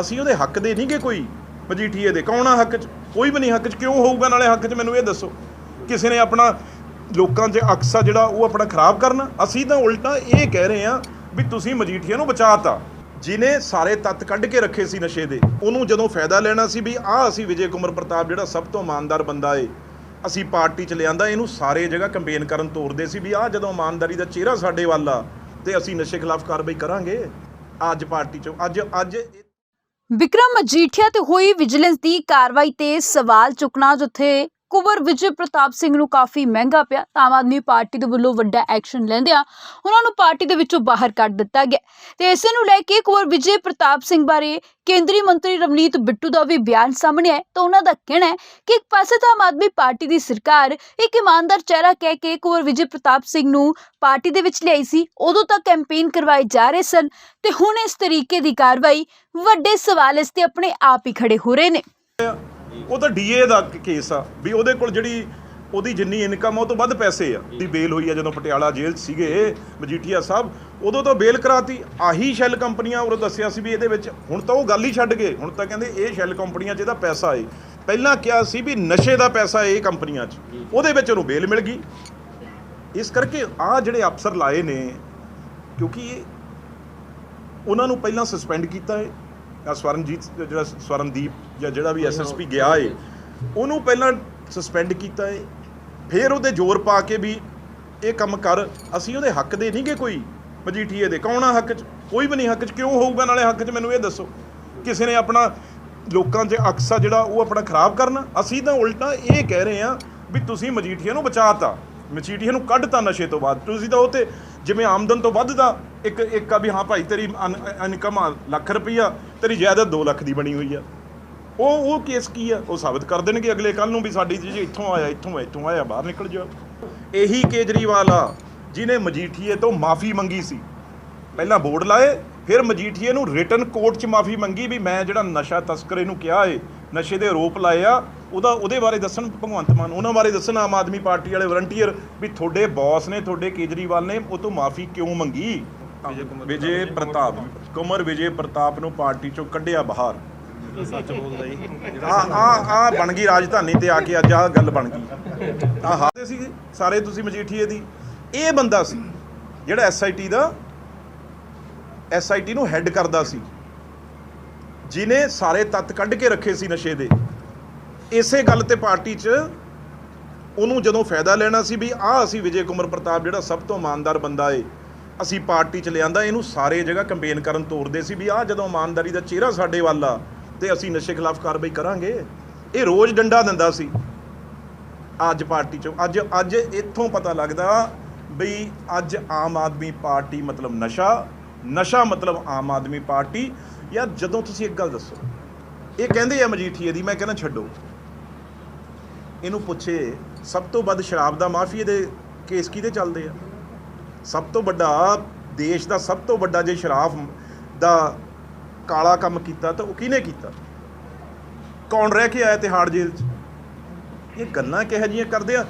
ਅਸੀਂ ਉਹਦੇ ਹੱਕ ਦੇ ਨਹੀਂਗੇ ਕੋਈ ਮਜੀਠੀਏ ਦੇ। ਕੌਣ ਆ ਹੱਕ 'ਚ? ਕੋਈ ਵੀ ਨਹੀਂ ਹੱਕ 'ਚ। ਕਿਉਂ ਹੋਊਗਾ ਨਾਲੇ ਹੱਕ 'ਚ? ਮੈਨੂੰ ਇਹ ਦੱਸੋ। ਕਿਸੇ ਨੇ ਆਪਣਾ ਲੋਕਾਂ 'ਚ ਅਕਸਾ ਜਿਹੜਾ, ਉਹ ਆਪਣਾ ਖਰਾਬ ਕਰਨਾ? ਅਸੀਂ ਤਾਂ ਉਲਟਾ ਇਹ ਕਹਿ ਰਹੇ ਹਾਂ ਵੀ ਤੁਸੀਂ ਮਜੀਠੀਆ ਨੂੰ ਬਚਾਤਾ। ਜਿਨੇ ਸਾਰੇ ਤੱਤ ਕੱਢ ਕੇ ਰੱਖੇ ਸੀ ਨਸ਼ੇ ਦੇ, ਉਹਨੂੰ ਜਦੋਂ ਫਾਇਦਾ ਲੈਣਾ ਸੀ ਵੀ ਆਹ ਅਸੀਂ ਵਿਜੇ ਕੁਮਰ ਪ੍ਰਤਾਪ ਜਿਹੜਾ ਸਭ ਤੋਂ ਇਮਾਨਦਾਰ ਬੰਦਾ ਏ, ਅਸੀਂ ਪਾਰਟੀ ਚ ਲਿਆਂਦਾ, ਇਹਨੂੰ ਸਾਰੇ ਜਗ੍ਹਾ ਕੰਪੇਨ ਕਰਨ ਤੋਰਦੇ ਸੀ ਵੀ ਆਹ ਜਦੋਂ ਇਮਾਨਦਾਰੀ ਦਾ ਚਿਹਰਾ ਸਾਡੇ ਵੱਲ ਆ, ਤੇ ਅਸੀਂ ਨਸ਼ੇ ਖਿਲਾਫ ਕਾਰਵਾਈ ਕਰਾਂਗੇ। ਅੱਜ ਪਾਰਟੀ ਚ, ਅੱਜ ਅੱਜ ਵਿਕਰਮ ਮਜੀਠੀਆ ਤੇ ਹੋਈ ਵਿਜੀਲੈਂਸ ਦੀ ਕਾਰਵਾਈ ਤੇ ਸਵਾਲ ਚੁੱਕਣਾ ਜਿੱਥੇ ਕੁਬਰ ਵਿਜੇ ਪ੍ਰਤਾਪ ਸਿੰਘ ਨੂੰ ਕਾਫੀ ਮਹਿੰਗਾ ਪਿਆ, ਤਾਂ ਆਮ ਆਦਮੀ ਪਾਰਟੀ ਦੇ ਵੱਲੋਂ ਵੱਡਾ ਐਕਸ਼ਨ ਲੈਂਦਿਆਂ ਉਹਨਾਂ ਨੂੰ ਪਾਰਟੀ ਦੇ ਵਿੱਚੋਂ ਬਾਹਰ ਕੱਢ ਦਿੱਤਾ ਗਿਆ। ਤੇ ਇਸੇ ਨੂੰ ਲੈ ਕੇ ਕੁਬਰ ਵਿਜੇ ਪ੍ਰਤਾਪ ਸਿੰਘ ਬਾਰੇ ਕੇਂਦਰੀ ਮੰਤਰੀ ਰਵਨੀਤ ਬਿੱਟੂ ਦਾ ਵੀ ਬਿਆਨ ਸਾਹਮਣੇ ਆਇਆ ਤਾਂ ਉਹਨਾਂ ਦਾ ਕਹਿਣਾ ਹੈ ਕਿ ਇੱਕ ਪਾਸੇ ਤਾਂ ਆਮ ਆਦਮੀ ਪਾਰਟੀ ਦੀ ਸਰਕਾਰ ਇੱਕ ਇਮਾਨਦਾਰ ਚਿਹਰਾ ਕਹਿ ਕੇ ਕੁਵਰ ਵਿਜੇ ਪ੍ਰਤਾਪ ਸਿੰਘ ਨੂੰ ਪਾਰਟੀ ਦੇ ਵਿੱਚ ਲਿਆਈ ਸੀ, ਉਦੋਂ ਤੱਕ ਕੈਂਪੇਨ ਕਰਵਾਏ ਜਾ ਰਹੇ ਸਨ। ਤੇ ਹੁਣ ਇਸ ਤਰੀਕੇ ਦੀ ਕਾਰਵਾਈ ਵੱਡੇ ਸਵਾਲ ਇਸ ਤੇ ਆਪਣੇ ਆਪ ਹੀ ਖੜੇ ਹੋ ਰਹੇ ਨੇ। ਉਹ ਤਾਂ ਡੀਏ ਦਾ ਕੇਸ ਆ ਵੀ ਉਹਦੇ ਕੋਲ ਜਿਹੜੀ ਉਹਦੀ ਜਿੰਨੀ ਇਨਕਮ ਉਹ ਤੋਂ ਵੱਧ ਪੈਸੇ ਆ। ਦੀ ਬੇਲ ਹੋਈ ਆ ਜਦੋਂ ਪਟਿਆਲਾ ਜੇਲ੍ਹ 'ਚ ਸੀਗੇ ਮਜੀਠੀਆ ਸਾਹਿਬ ਉਦੋਂ ਤਾਂ ਬੇਲ ਕਰਾਤੀ। ਆਹੀ ਸ਼ੈਲ ਕੰਪਨੀਆਂ ਉਹ ਦੱਸਿਆ ਸੀ ਵੀ ਇਹਦੇ ਵਿੱਚ ਹੁਣ ਤਾਂ ਉਹ ਗੱਲ ਹੀ ਛੱਡ ਗਏ। ਹੁਣ ਤਾਂ ਕਹਿੰਦੇ ਇਹ ਸ਼ੈਲ ਕੰਪਨੀਆਂ 'ਚ ਇਹਦਾ ਪੈਸਾ ਏ। ਪਹਿਲਾਂ ਕਿਹਾ ਸੀ ਵੀ ਨਸ਼ੇ ਦਾ ਪੈਸਾ ਇਹ ਕੰਪਨੀਆਂ 'ਚ। ਉਹਦੇ ਵਿੱਚ ਉਹਨੂੰ ਬੇਲ ਮਿਲ ਗਈ। ਇਸ ਕਰਕੇ ਆ ਜਿਹੜੇ ਅਫਸਰ ਲਾਏ ਨੇ ਕਿਉਂਕਿ ਉਹਨਾਂ ਨੂੰ ਪਹਿਲਾਂ ਸਸਪੈਂਡ ਕੀਤਾ ਹੈ ਆ ਸਵਰਨਜੀਤ ਜਿਹੜਾ ਸਵਰਨਦੀਪ ਜਾਂ ਜਿਹੜਾ ਵੀ ਐਸਐਸਪੀ ਗਿਆ ਏ ਉਹਨੂੰ ਪਹਿਲਾਂ ਸਸਪੈਂਡ ਕੀਤਾ ਏ। ਫਿਰ ਉਹਦੇ ਜ਼ੋਰ ਪਾ ਕੇ ਵੀ ਇਹ ਕੰਮ ਕਰ ਅਸੀਂ ਉਹਦੇ ਹੱਕ ਦੇ ਨਹੀਂਗੇ ਕੋਈ। ਮਜੀਠੀਏ ਦੇ ਕੌਣ ਆ ਹੱਕ 'ਚ? ਕੋਈ ਵੀ ਨਹੀਂ ਹੱਕ 'ਚ। ਕਿਉਂ ਹੋਊਗਾ ਨਾਲੇ ਹੱਕ 'ਚ? ਮੈਨੂੰ ਇਹ ਦੱਸੋ। ਕਿਸੇ ਨੇ ਆਪਣਾ ਲੋਕਾਂ 'ਚ ਅਕਸਾ ਜਿਹੜਾ ਉਹ ਆਪਣਾ ਖਰਾਬ ਕਰਨਾ। ਅਸੀਂ ਤਾਂ ਉਲਟਾ ਇਹ ਕਹਿ ਰਹੇ ਹਾਂ ਵੀ ਤੁਸੀਂ ਮਜੀਠੀਆ ਨੂੰ ਬਚਾਤਾ। ਮਜੀਠੀਆ ਨੂੰ ਕੱਢਤਾ ਨਸ਼ੇ ਤੋਂ ਬਾਅਦ। ਤੁਸੀਂ ਤਾਂ ਉਹ ਤੇ ਜਿਵੇਂ ਆਮਦਨ ਤੋਂ ਵੱਧ ਦਾ ਇੱਕ ਇੱਕ ਆ ਵੀ ਹਾਂ ਭਾਈ ਤੇਰੀ ਇਨਕਮ ਲੱਖ ਰੁਪਈਆ। ਤੇਰੀ ਜਾਇਦਾਦ 2 ਲੱਖ ਦੀ ਬਣੀ ਹੋਈ ਆ। ਉਹ ਉਹ ਕੇਸ ਕੀ ਆ? ਉਹ ਸਾਬਤ ਕਰ ਦੇਣਗੇ ਅਗਲੇ ਕੱਲ ਨੂੰ ਵੀ ਸਾਡੀ ਜੀ ਇੱਥੋਂ ਆਇਆ, ਇੱਥੋਂ ਇੱਥੋਂ ਆਇਆ, ਬਾਹਰ ਨਿਕਲ ਜਾ ਇਹੀ ਕੇਜਰੀਵਾਲ ਆ ਜਿਨੇ ਮਜੀਠੀਏ ਤੋਂ ਮਾਫੀ ਮੰਗੀ ਸੀ। ਪਹਿਲਾਂ ਬੋਰਡ ਲਾਏ, ਫਿਰ ਮਜੀਠੀਏ ਨੂੰ ਰਿਟਨ ਕੋਰਟ 'ਚ ਮਾਫੀ ਮੰਗੀ ਵੀ ਮੈਂ ਜਿਹੜਾ ਨਸ਼ਾ ਤਸਕਰੇ ਨੂੰ ਕਿਹਾ ਏ, ਨਸ਼ੇ ਦੇ ਆਰੋਪ ਲਾਏ ਆ, ਉਹਦਾ, ਉਹਦੇ ਬਾਰੇ ਦੱਸਣ ਭਗਵੰਤ ਮਾਨ, ਉਹਨਾਂ ਬਾਰੇ ਦੱਸਣ ਆਮ ਆਦਮੀ ਪਾਰਟੀ ਵਾਲੇ ਵਲੰਟੀਅਰ ਵੀ ਤੁਹਾਡੇ ਬੌਸ ਨੇ, ਤੁਹਾਡੇ ਕੇਜਰੀਵਾਲ ਨੇ ਉਹ ਤੋਂ ਮਾਫੀ ਕਿਉਂ ਮੰਗੀ? ਵਿਜੇ ਪ੍ਰਤਾਪ ਕੁਮਰ ਵਿਜੇ ਪ੍ਰਤਾਪ ਨੂੰ ਪਾਰਟੀ ਚੋਂ ਕੱਢਿਆ ਬਾਹਰ। ਸੱਚ ਬੋਲਦਾ ਜੀ। ਆ ਆ ਆ ਬਣ ਗਈ ਰਾਜਧਾਨੀ ਤੇ ਆ ਕੇ ਅੱਜ ਆ ਗੱਲ ਬਣ ਗਈ। ਆ ਹਾਦੇ ਸੀ ਸਾਰੇ ਤੁਸੀਂ ਮਜੀਠੀਏ ਦੀ। ਇਹ ਬੰਦਾ ਸੀ ਜਿਹੜਾ ਐਸਆਈਟੀ ਦਾ ਐਸਆਈਟੀ ਨੂੰ ਹੈੱਡ ਕਰਦਾ ਸੀ। ਜਿਨੇ ਸਾਰੇ ਤੱਤ ਕੱਢ ਕੇ ਰੱਖੇ ਸੀ ਨਸ਼ੇ ਦੇ। ਇਸੇ ਗੱਲ ਤੇ ਪਾਰਟੀ 'ਚ ਉਹਨੂੰ ਜਦੋਂ ਫਾਇਦਾ ਲੈਣਾ ਸੀ ਵੀ ਆਹ ਅਸੀਂ ਵਿਜੇ ਕੁਮਰ ਪ੍ਰਤਾਪ ਜਿਹੜਾ ਸਭ ਤੋਂ ਇਮਾਨਦਾਰ ਬੰਦਾ ਏ ਅਸੀਂ ਪਾਰਟੀ 'ਚ ਲਿਆਂਦਾ, ਇਹਨੂੰ ਸਾਰੇ ਜਗ੍ਹਾ ਕੰਪੇਨ ਕਰਨ ਤੋਰਦੇ ਸੀ ਵੀ ਆਹ ਜਦੋਂ ਇਮਾਨਦਾਰੀ ਦਾ ਚਿਹਰਾ ਸਾਡੇ ਵੱਲ ਆ, ਤੇ ਅਸੀਂ ਨਸ਼ੇ ਖਿਲਾਫ ਕਾਰਵਾਈ ਕਰਾਂਗੇ। ਇਹ ਰੋਜ਼ ਡੰਡਾ ਦਿੰਦਾ ਸੀ। ਅੱਜ ਪਾਰਟੀ 'ਚੋਂ, ਅੱਜ ਅੱਜ ਇੱਥੋਂ ਪਤਾ ਲੱਗਦਾ ਬਈ ਅੱਜ ਆਮ ਆਦਮੀ ਪਾਰਟੀ ਮਤਲਬ ਨਸ਼ਾ ਨਸ਼ਾ ਮਤਲਬ ਆਮ ਆਦਮੀ ਪਾਰਟੀ। ਯਾਰ ਜਦੋਂ ਤੁਸੀਂ ਇੱਕ ਗੱਲ ਦੱਸੋ, ਇਹ ਕਹਿੰਦੇ ਆ ਮਜੀਠੀਏ ਦੀ, ਮੈਂ ਕਹਿੰਦਾ ਛੱਡੋ। ਇਹਨੂੰ ਪੁੱਛੇ, ਸਭ ਤੋਂ ਵੱਧ ਸ਼ਰਾਬ ਦਾ ਮਾਫੀਏ ਦੇ ਕੇਸ ਕਿਹਦੇ ਚੱਲਦੇ ਆ? ਸਭ ਤੋਂ ਵੱਡਾ, ਦੇਸ਼ ਦਾ ਸਭ ਤੋਂ ਵੱਡਾ ਜੇ ਸ਼ਰਾਬ ਦਾ ਕਾਲਾ ਕੰਮ ਕੀਤਾ ਤਾਂ ਉਹ ਕਿਹਨੇ ਕੀਤਾ? ਕੌਣ ਰਹਿ ਕੇ ਆਇਆ ਤਿਹਾੜ ਜੇਲ੍ਹ 'ਚ? ਇਹ ਗੱਲਾਂ ਕਿਹੋ ਜਿਹੀਆਂ ਕਰਦੇ ਆ?